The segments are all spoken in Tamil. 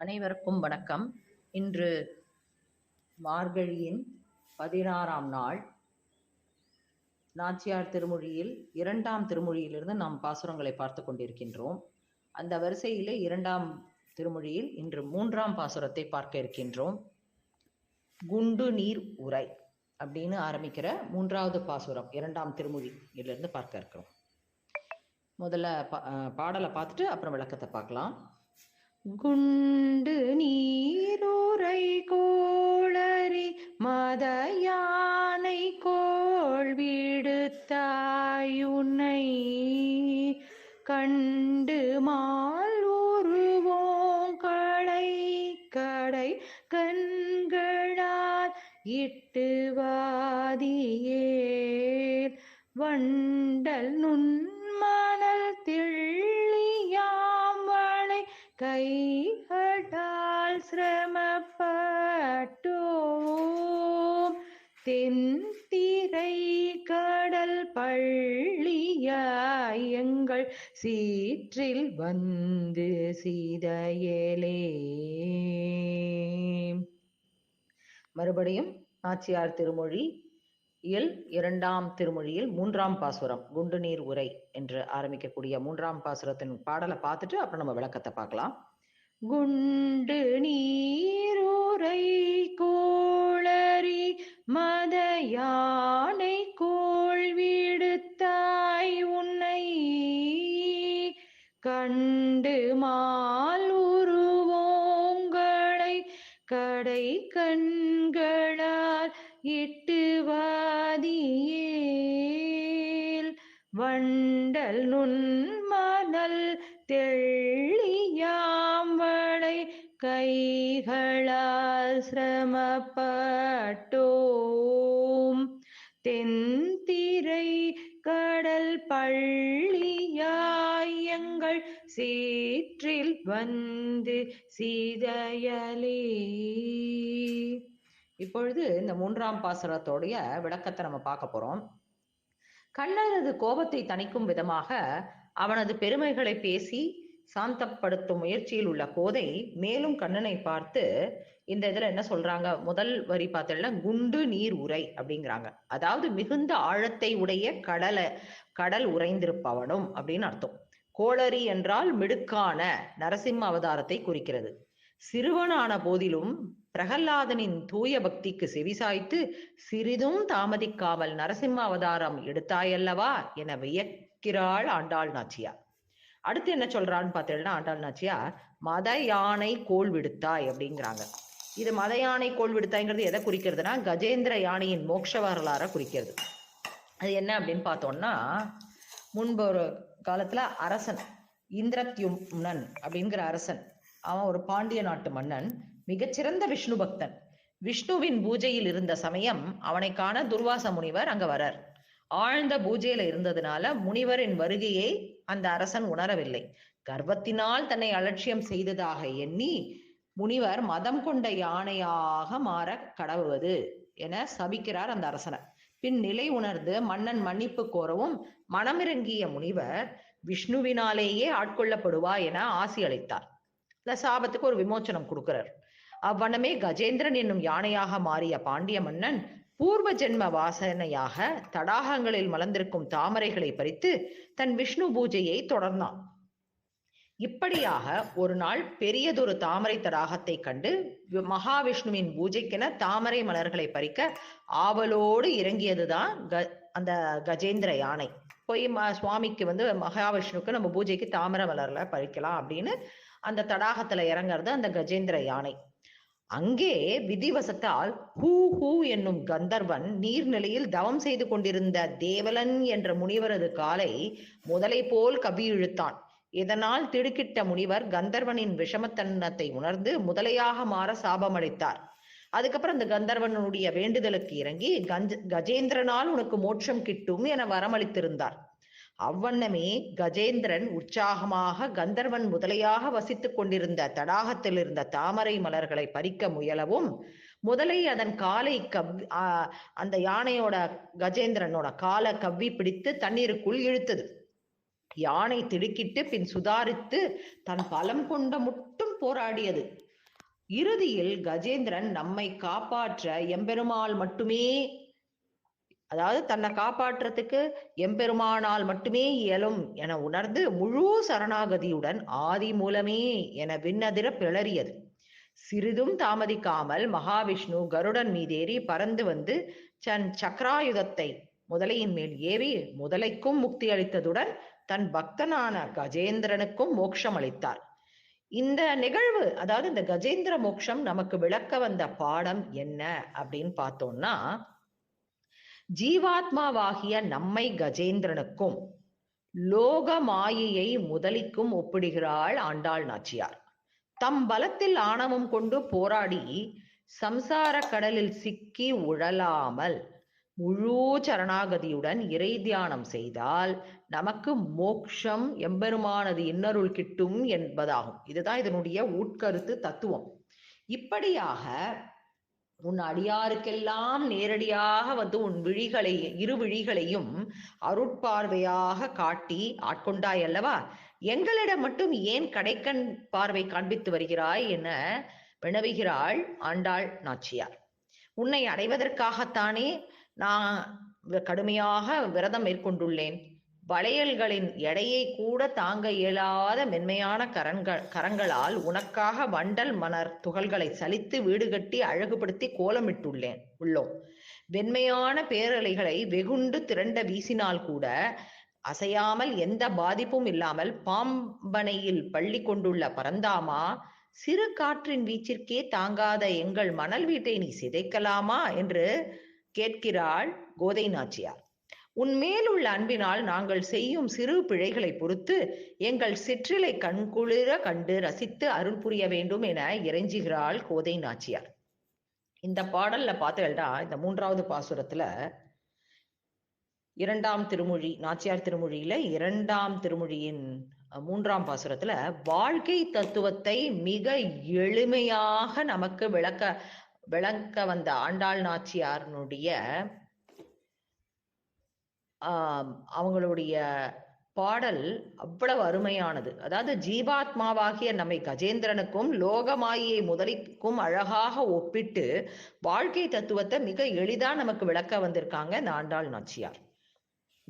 அனைவருக்கும் வணக்கம். இன்று மார்கழியின் பதினாறாம் நாள். நாச்சியார் திருமொழியில் இரண்டாம் திருமொழியிலிருந்து நாம் பாசுரங்களை பார்த்து கொண்டிருக்கின்றோம். அந்த வரிசையிலே இரண்டாம் திருமொழியில் இன்று மூன்றாம் பாசுரத்தை பார்க்க இருக்கின்றோம். குண்டு நீர் உரை அப்படின்னு ஆரம்பிக்கிற மூன்றாவது பாசுரம் இரண்டாம் திருமொழியிலிருந்து பார்க்க இருக்கிறோம். முதல்ல பா- பாடலை பார்த்துட்டு அப்புறம் விளக்கத்தை பார்க்கலாம். குண்டு நீரூரை கோளறி மத யானை கோள் விடுத்தாயுனை கண்டு மால் உருவோம் களை கடை கண்களால் இட்டு வாதியேல். வண்டல் நுண் கடல் பள்ளியாய் எங்கள் சீற்றில் வந்து சீதையலே. மறுபடியும் நாச்சியார் திருமொழி இயல் இரண்டாம் திருமொழியில் மூன்றாம் பாசுரம் குண்டு நீர் உரை என்று ஆரம்பிக்கக்கூடிய மூன்றாம் பாசுரத்தின் பாடலை பார்த்துட்டு அப்புறம் நம்ம விளக்கத்தை பார்க்கலாம். குண்டு நீரூரை கோளரி மத யானை கோ கண்டு மால் உருவோங்களை கடை கண்களால் இட்டு வாதியேல். வண்டல் நுண்மணல் தெள்ளியாம்பளை கைகளால் சிரமப்பட்டோம். தென்திரை கடல் பள்ளியாய் வந்து சீதையலே. இப்பொழுது இந்த மூன்றாம் பாசுரத்தோடைய விளக்கத்தை நம்ம பார்க்க போறோம். கண்ணனது கோபத்தை தணிக்கும் விதமாக அவனது பெருமைகளை பேசி சாந்தப்படுத்தும் முயற்சியில் உள்ள கோதை மேலும் கண்ணனை பார்த்து இந்த இதுல என்ன சொல்றாங்க? முதல் வரி பார்த்தீங்கன்னா குண்டு நீர் உரை அப்படிங்கிறாங்க. அதாவது மிகுந்த ஆழத்தை உடைய கடலை கடல் உறைந்திருப்பவனும் அப்படின்னு அர்த்தம். கோளரி என்றால் மிடுக்கான நரசிம்ம அவதாரத்தை குறிக்கிறது. சிறுவனான போதிலும் பிரகல்லாதனின் தூய பக்திக்கு செவிசாய்த்து சிறிதும் தாமதிக்காமல் நரசிம்ம அவதாரம் எடுத்தாயல்லவா என வியக்கிறாள் ஆண்டாள் நாச்சியார். அடுத்து என்ன சொல்றான்னு பார்த்தீங்கன்னா ஆண்டாள் நாச்சியார் மத யானை கோல் விடுத்தாய் அப்படிங்கிறாங்க. இது மத யானை கோல் விடுத்தாய்ங்கிறது எதை குறிக்கிறதுனா கஜேந்திர யானையின் மோட்ச வரலாறை குறிக்கிறது. அது என்ன அப்படின்னு பார்த்தோம்னா முன்பு ஒரு காலத்துல அரசன் இந்திரத்யும்னன் அப்படிங்கிற அரசன். அவன் ஒரு பாண்டிய நாட்டு மன்னன் மிகச்சிறந்த விஷ்ணு பக்தன். விஷ்ணுவின் பூஜையில் இருந்த சமயம் அவனை காண துர்வாச முனிவர் அங்க வரார். ஆழ்ந்த பூஜையில இருந்ததுனால முனிவரின் வருகையை அந்த அரசன் உணரவில்லை. கர்வத்தினால் தன்னை அலட்சியம் செய்ததாக எண்ணி முனிவர் மதம் கொண்ட யானையாக மாற கடவுவது என சபிக்கிறார் அந்த அரசனை. பின் நிலை உணர்ந்து மன்னன் மன்னிப்பு கோரவும் மனமிறங்கிய முனிவர் விஷ்ணுவினாலேயே ஆட்கொள்ளப்படுவா என ஆசி அளித்தார். இந்த சாபத்துக்கு ஒரு விமோச்சனம் கொடுக்கிறார். அவ்வண்ணமே கஜேந்திரன் என்னும் யானையாக மாறிய பாண்டிய மன்னன் பூர்வ ஜென்ம வாசனையாக தடாகங்களில் மலர்ந்திருக்கும் தாமரைகளை பறித்து தன் விஷ்ணு பூஜையை தொடர்ந்தான். இப்படியாக ஒரு நாள் பெரியதொரு தாமரை தடாகத்தை கண்டு மகாவிஷ்ணுவின் பூஜைக்கென தாமரை மலர்களை பறிக்க ஆவலோடு இறங்கியதுதான் க அந்த கஜேந்திர யானை. போய் ம- சுவாமிக்கு வந்து மகாவிஷ்ணுக்கு நம்ம பூஜைக்கு தாமர மலர்ல பறிக்கலாம் அப்படின்னு அந்த தடாகத்துல இறங்குறது அந்த கஜேந்திர யானை. அங்கே விதிவசத்தால் ஹூ ஹூ என்னும் கந்தர்வன் நீர்நிலையில் தவம் செய்து கொண்டிருந்த தேவலன் என்ற முனிவரது காலை முதலை போல் கவி இழுத்தான். இதனால் திடுக்கிட்ட முனிவர் கந்தர்வனின் விஷமத்தன்னத்தை உணர்ந்து முதலையாக மாற சாபமளித்தார் அதுக்கப்புறம் அந்த கந்தர்வனுடைய வேண்டுதலுக்கு இறங்கி கஞ்ச கஜேந்திரனால் உனக்கு மோட்சம் கிட்டும் என வரமளித்திருந்தார். அவ்வண்ணமே கஜேந்திரன் உற்சாகமாக கந்தர்வன் முதலையாக வசித்துக் கொண்டிருந்த தடாகத்தில் இருந்த தாமரை மலர்களை பறிக்க முயலவும் முதலை அதன் காலை கவ் அந்த யானையோட கஜேந்திரனோட காலை கவ்வி பிடித்து தண்ணீருக்குள் இழுத்தது. யானை திடுக்கிட்டு பின் சுதாரித்து தன் பலம் கொண்ட முட்டும் போராடியது. இறுதியில் கஜேந்திரன் நம்மை காப்பாற்ற எம்பெருமாள் மட்டுமே அதாவது தன்னை காப்பாற்றுறதுக்கு எம்பெருமானால் மட்டுமே இயலும் என உணர்ந்து முழு சரணாகதியுடன் ஆதி மூலமே என விண்ணதிர பிளறியது. சிறிதும் தாமதிக்காமல் மகாவிஷ்ணு கருடன் மீதேறி பறந்து வந்து தன் சக்ராயுதத்தை முதலையின் மேல் ஏறி முதலைக்கும் முக்தி அளித்ததுடன் தன் பக்தனான கஜேந்திரனுக்கும் மோட்சம் அளித்தார். இந்த நிகழ்வு அதாவது இந்த கஜேந்திர மோக்ஷம் நமக்கு விளக்க வந்த பாடம் என்ன அப்படின்னு பார்த்தோம்னா ஜீவாத்மாவாகிய நம்மை கஜேந்திரனுக்கும் லோக மாயையை முதலிக்கும் ஒப்பிடுகிறாள் ஆண்டாள் நாச்சியார். தம் பலத்தில் ஆணவம் கொண்டு போராடி சம்சார கடலில் சிக்கி உழலாமல் முழு சரணாகதியுடன் இறை தியானம் செய்தால் நமக்கு மோக்ஷம் எம்பெருமானது இன்னருள் கிட்டும் என்பதாகும். இதுதான் இதனுடைய உட்கருத்து தத்துவம். இப்படியாக உன் அடியாருக்கெல்லாம் நேரடியாக வந்து உன் விழிகளை இரு விழிகளையும் அருட்பார்வையாக காட்டி ஆட்கொண்டாய் அல்லவா? எங்களிடம் மட்டும் ஏன் கடைக்கண் பார்வை காண்பித்து வருகிறாய் என வினவுகிறாள் ஆண்டாள் நாச்சியார். உன்னை அடைவதற்காகத்தானே நான் கடுமையாக விரதம் மேற்கொண்டுள்ளேன். வளையல்களின் எடையை கூட தாங்க இயலாத மென்மையான கரங்கள் கரங்களால் உனக்காக வண்டல் மணர் துகள்களை சலித்து வீடு கட்டி அழகுபடுத்தி கோலமிட்டுள்ளேன் உள்ளோம் வெண்மையான பேரலைகளை வெகுண்டு திரண்ட வீசினால் கூட அசையாமல் எந்த பாதிப்பும் இல்லாமல் பாம்பனையில் பள்ளி கொண்டுள்ள பரந்தாமா சிறு காற்றின் வீச்சிற்கே தாங்காத எங்கள் மணல் வீட்டை நீ சிதைக்கலாமா? என்று கேட்கிறாள் கோதை நாச்சியார். உன் உள்ள அன்பினால் நாங்கள் செய்யும் சிறு பிழைகளை பொறுத்து எங்கள் சிற்றிலை கண்குளிர கண்டு ரசித்து அருள் புரிய வேண்டும் என இறைஞ்சுகிறாள் கோதை நாச்சியார். இந்த பாடல்ல பார்த்தேடா இந்த மூன்றாவது பாசுரத்துல இரண்டாம் திருமொழி நாச்சியார் திருமொழியில இரண்டாம் திருமொழியின் மூன்றாம் பாசுரத்துல வாழ்க்கை தத்துவத்தை மிக எளிமையாக நமக்கு விளக்க விளக்க வந்த ஆண்டாள் நாச்சியாரனுடைய அவங்களுடைய பாடல் அவ்வளவு அருமையானது. அதாவது ஜீவாத்மாவாகிய நம்மை கஜேந்திரனுக்கும் லோகமாயை முதலிக்கும் அழகாக ஒப்பிட்டு வாழ்க்கை தத்துவத்தை மிக எளிதா நமக்கு விளக்க வந்திருக்காங்க இந்த ஆண்டாள் நாச்சியார்.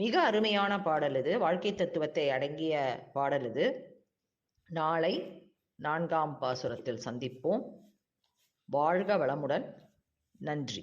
மிக அருமையான பாடல் இது. வாழ்க்கை தத்துவத்தை அடங்கிய பாடல் இது. நாளை நான்காம் பாசுரத்தில் சந்திப்போம். வாழ்க வளமுடன். நன்றி.